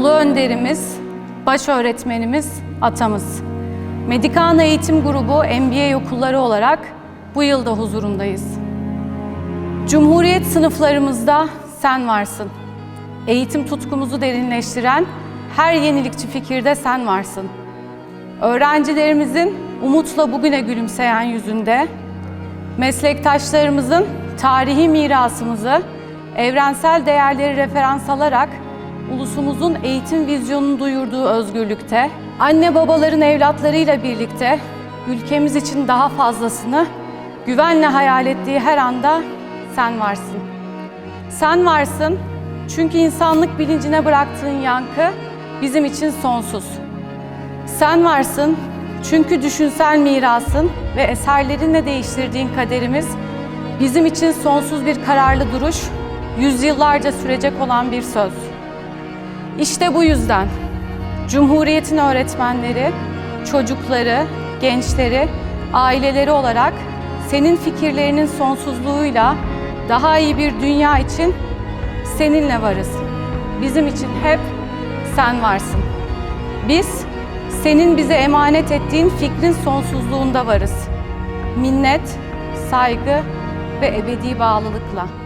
önderimiz, baş öğretmenimiz, atamız. Medikana Eğitim Grubu MBA okulları olarak bu yılda huzurundayız. Cumhuriyet sınıflarımızda sen varsın. Eğitim tutkumuzu derinleştiren her yenilikçi fikirde sen varsın. Öğrencilerimizin umutla bugüne gülümseyen yüzünde, meslektaşlarımızın tarihi mirasımızı evrensel değerleri referans alarak ulusumuzun eğitim vizyonunu duyurduğu özgürlükte, anne babaların evlatlarıyla birlikte ülkemiz için daha fazlasını güvenle hayal ettiği her anda sen varsın. Sen varsın çünkü insanlık bilincine bıraktığın yankı bizim için sonsuz. Sen varsın çünkü düşünsel mirasın ve eserlerinle değiştirdiğin kaderimiz bizim için sonsuz bir kararlı duruş, yüzyıllarca sürecek olan bir söz. İşte bu yüzden Cumhuriyet'in öğretmenleri, çocukları, gençleri, aileleri olarak senin fikirlerinin sonsuzluğuyla daha iyi bir dünya için seninle varız. Bizim için hep sen varsın. Biz senin bize emanet ettiğin fikrin sonsuzluğunda varız. Minnet, saygı ve ebedi bağlılıkla.